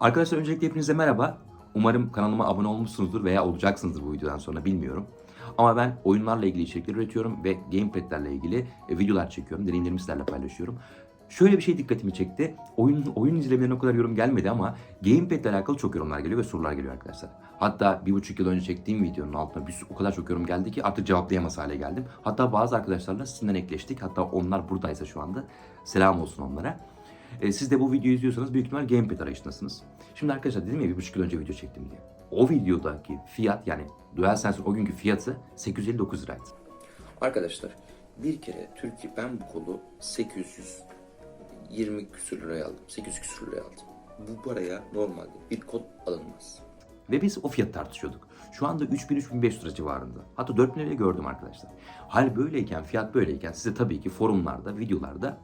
Arkadaşlar öncelikle hepinize merhaba. Umarım kanalıma abone olmuşsunuzdur veya olacaksınızdır bu videodan sonra bilmiyorum. Ama ben oyunlarla ilgili içerikler üretiyorum ve gamepad'lerle ilgili e, videolar çekiyorum. Deneyimlerimi sizlerle paylaşıyorum. Şöyle bir şey dikkatimi çekti. Oyun oyun izlemelerine o kadar yorum gelmedi ama gamepad ile alakalı çok yorumlar geliyor ve sorular geliyor arkadaşlar. Hatta bir buçuk yıl önce çektiğim videonun altına bir, o kadar çok yorum geldi ki artık cevaplayamaz hale geldim. Hatta bazı arkadaşlarla sizinden ekleştik. Hatta onlar buradaysa şu anda. Selam olsun onlara. E, siz de bu videoyu izliyorsanız büyük ihtimal gamepad arayışındasınız. Şimdi arkadaşlar dedim ya bir buçuk yıl önce video çektim diye. O videodaki fiyat yani DualSense'in o günkü fiyatı 859 liraydı. Arkadaşlar bir kere Türkiye ben bu kolu 820 küsür liraya aldım. 800 küsür liraya aldım. Bu paraya normalde bir kol alınmaz. Ve biz o fiyat tartışıyorduk. Şu anda 3000-3500 lira civarında. Hatta 4000 liraya gördüm arkadaşlar. Hal böyleyken, fiyat böyleyken size tabii ki forumlarda, videolarda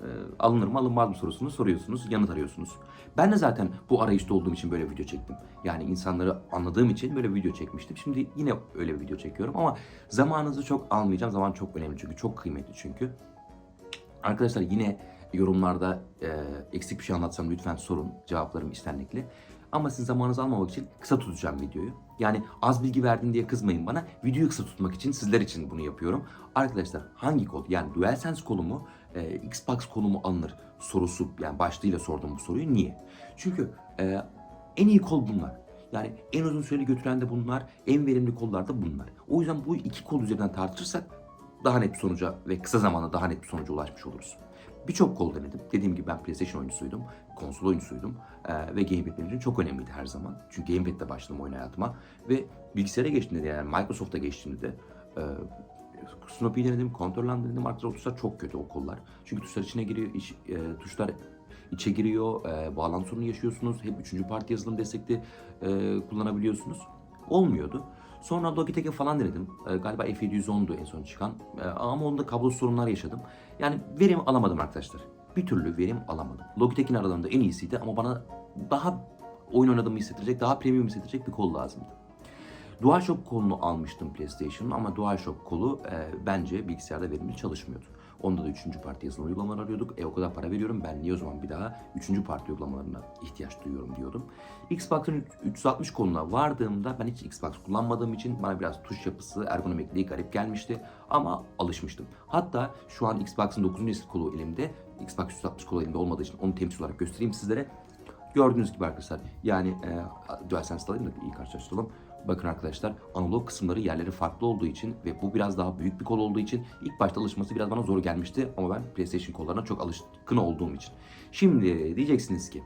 e, alınır mı alınmaz mı sorusunu soruyorsunuz, yanıt arıyorsunuz. Ben de zaten bu arayışta olduğum için böyle video çektim. Yani insanları anladığım için böyle video çekmiştim. Şimdi yine öyle bir video çekiyorum ama zamanınızı çok almayacağım. Zaman çok önemli çünkü, çok kıymetli çünkü. Arkadaşlar yine yorumlarda e, eksik bir şey anlatsam lütfen sorun. Cevaplarım istenlikli. Ama sizin zamanınızı almamak için kısa tutacağım videoyu. Yani az bilgi verdim diye kızmayın bana. Videoyu kısa tutmak için sizler için bunu yapıyorum. Arkadaşlar hangi kol yani DualSense kolu mu e, Xbox kolu mu alınır sorusu yani başlığıyla sordum bu soruyu. Niye? Çünkü e, en iyi kol bunlar. Yani en uzun süreli götüren de bunlar, en verimli kollar da bunlar. O yüzden bu iki kol üzerinden tartışırsak daha net bir sonuca ve kısa zamanda daha net bir sonuca ulaşmış oluruz. Birçok kol denedim. Dediğim gibi ben PlayStation oyuncusuydum, konsol oyuncusuydum ee, ve gamepad benim çok önemliydi her zaman. Çünkü gamepad'le başladım oyun hayatıma ve bilgisayara geçtiğimde de yani Microsoft'a geçtiğimde de e, Snoopy denedim, Control'dan denedim. Artık tuşlar çok kötü o kollar. Çünkü tuşlar içine giriyor, iç, e, tuşlar içe giriyor, e, bağlantı sorunu yaşıyorsunuz. Hep üçüncü parti yazılım destekli e, kullanabiliyorsunuz. Olmuyordu. Sonra Logitech'e falan denedim. E, galiba F710'du en son çıkan. E, ama onda kablosuz sorunlar yaşadım. Yani verim alamadım arkadaşlar. Bir türlü verim alamadım. Logitech'in aralarında en iyisiydi ama bana daha oyun oynadığımı hissettirecek, daha premium hissettirecek bir kol lazımdı. DualShock kolunu almıştım PlayStation'ın ama DualShock kolu e, bence bilgisayarda verimli çalışmıyordu. Onda da üçüncü parti yazılım uygulamalar arıyorduk. E o kadar para veriyorum ben niye o zaman bir daha üçüncü parti uygulamalarına ihtiyaç duyuyorum diyordum. Xbox'ın 360 koluna vardığımda ben hiç Xbox kullanmadığım için bana biraz tuş yapısı, ergonomikliği garip gelmişti. Ama alışmıştım. Hatta şu an Xbox'ın 9. nesil kolu elimde. Xbox 360 kolu elimde olmadığı için onu temsil olarak göstereyim sizlere. Gördüğünüz gibi arkadaşlar yani e, DualSense alayım da iyi karşılaştıralım. Bakın arkadaşlar analog kısımları yerleri farklı olduğu için ve bu biraz daha büyük bir kol olduğu için ilk başta alışması biraz bana zor gelmişti ama ben PlayStation kollarına çok alışkın olduğum için. Şimdi diyeceksiniz ki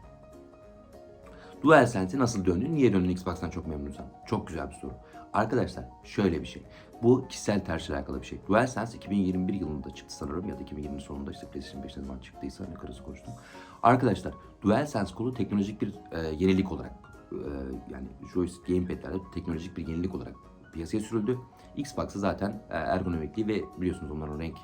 DualSense'e nasıl döndün? Niye döndün Xbox'tan çok memnunsan? Çok güzel bir soru. Arkadaşlar şöyle bir şey. Bu kişisel tercih alakalı bir şey. DualSense 2021 yılında çıktı sanırım ya da 2020 sonunda işte PlayStation 5 ne zaman çıktıysa ne karısı konuştum. Arkadaşlar DualSense kolu teknolojik bir e, yenilik olarak e, yani joystick gamepad'lerde teknolojik bir yenilik olarak piyasaya sürüldü. Xbox'ı zaten e, ergonomikliği ve biliyorsunuz onların renk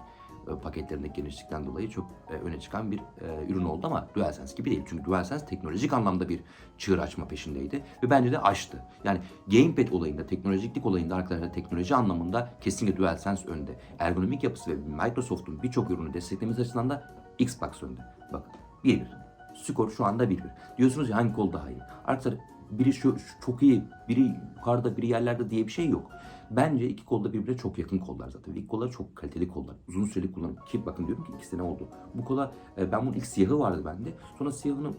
paketlerindeki genişlikten dolayı çok e, öne çıkan bir e, ürün oldu ama DualSense gibi değil. Çünkü DualSense teknolojik anlamda bir çığır açma peşindeydi ve bence de açtı. Yani gamepad olayında, teknolojiklik olayında arkadaşlar teknoloji anlamında kesinlikle DualSense önde. Ergonomik yapısı ve Microsoft'un birçok ürünü desteklemesi açısından da Xbox önde. Bakın 1-1. Skor şu anda 1-1. Diyorsunuz ya hangi kol daha iyi? Arkadaşlar biri şu, şu çok iyi, biri yukarıda, biri yerlerde diye bir şey yok. Bence iki kolda birbirine çok yakın kollar zaten. İlk kollar çok kaliteli kollar. Uzun süreli kullanım. Ki bakın diyorum ki iki sene oldu. Bu kola e, ben bunun ilk siyahı vardı bende. Sonra siyahını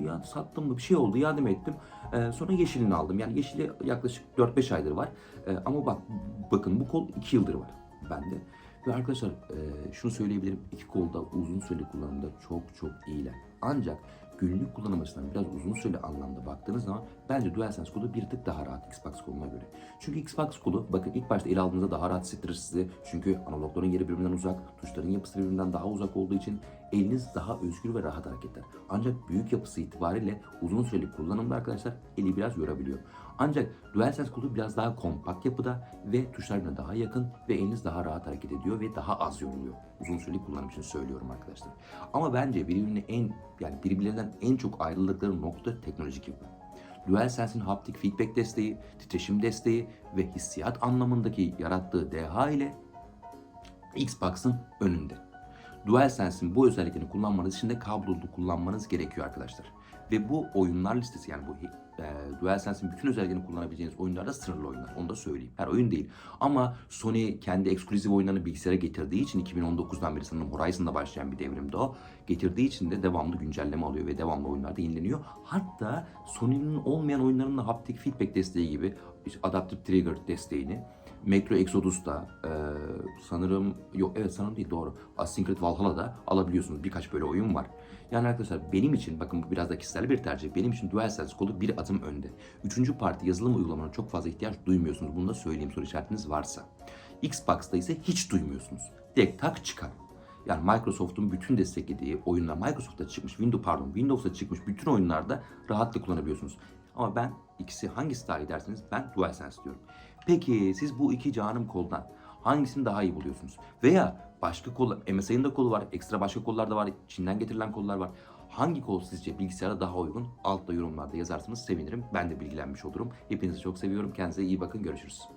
ya sattım mı bir şey oldu yardım ettim. E, sonra yeşilini aldım. Yani yeşili yaklaşık 4-5 aydır var. E, ama bak bakın bu kol 2 yıldır var bende. Ve arkadaşlar e, şunu söyleyebilirim. iki kolda uzun süreli kullanımda çok çok iyiler. Ancak günlük kullanım açısından biraz uzun süreli anlamda baktığınız zaman bence DualSense kolu bir tık daha rahat Xbox koluna göre. Çünkü Xbox kolu bakın ilk başta ele aldığınızda daha rahat hissettirir sizi. Çünkü analogların yeri birbirinden uzak, tuşların yapısı birbirinden daha uzak olduğu için eliniz daha özgür ve rahat hareket eder. Ancak büyük yapısı itibariyle uzun süreli kullanımda arkadaşlar eli biraz yorabiliyor. Ancak DualSense kolu biraz daha kompakt yapıda ve tuşlarına daha yakın ve eliniz daha rahat hareket ediyor ve daha az yoruluyor. Uzun süreli kullanım için söylüyorum arkadaşlar. Ama bence birbirine en yani birbirlerinden en çok ayrıldıkları nokta teknolojik yapı. DualSense'in haptik feedback desteği, titreşim desteği ve hissiyat anlamındaki yarattığı deha ile Xbox'ın önünde. DualSense'in bu özelliklerini kullanmanız için de kablolu kullanmanız gerekiyor arkadaşlar. Ve bu oyunlar listesi yani bu e, DualSense'in bütün özelliklerini kullanabileceğiniz oyunlar da sınırlı oyunlar. Onu da söyleyeyim. Her oyun değil. Ama Sony kendi eksklusif oyunlarını bilgisayara getirdiği için 2019'dan beri sanırım Horizon'da başlayan bir devrimde o. Getirdiği için de devamlı güncelleme alıyor ve devamlı oyunlarda yenileniyor. Hatta Sony'nin olmayan oyunlarının da haptic feedback desteği gibi işte Adaptive Trigger desteğini Metro Exodus'ta e, sanırım yok evet sanırım değil doğru Creed Valhalla'da alabiliyorsunuz. Birkaç böyle oyun var. Yani arkadaşlar benim için bakın bu biraz da kişisel bir tercih. Benim için DualSense kolu bir adım önde. Üçüncü parti yazılım uygulamanın çok fazla ihtiyaç duymuyorsunuz. Bunu da söyleyeyim soru işaretiniz varsa. Xbox'ta ise hiç duymuyorsunuz. Direkt tak çıkar. Yani Microsoft'un bütün desteklediği oyunlar Microsoft'ta çıkmış, Windows pardon Windows'ta çıkmış bütün oyunlarda rahatlıkla kullanabiliyorsunuz. Ama ben ikisi hangisi daha iyi derseniz ben DualSense diyorum. Peki siz bu iki canım koldan hangisini daha iyi buluyorsunuz? Veya başka kol, MSI'nin de kolu var, ekstra başka kollar da var, Çin'den getirilen kollar var. Hangi kol sizce bilgisayara daha uygun? Altta yorumlarda yazarsanız sevinirim. Ben de bilgilenmiş olurum. Hepinizi çok seviyorum. Kendinize iyi bakın. Görüşürüz.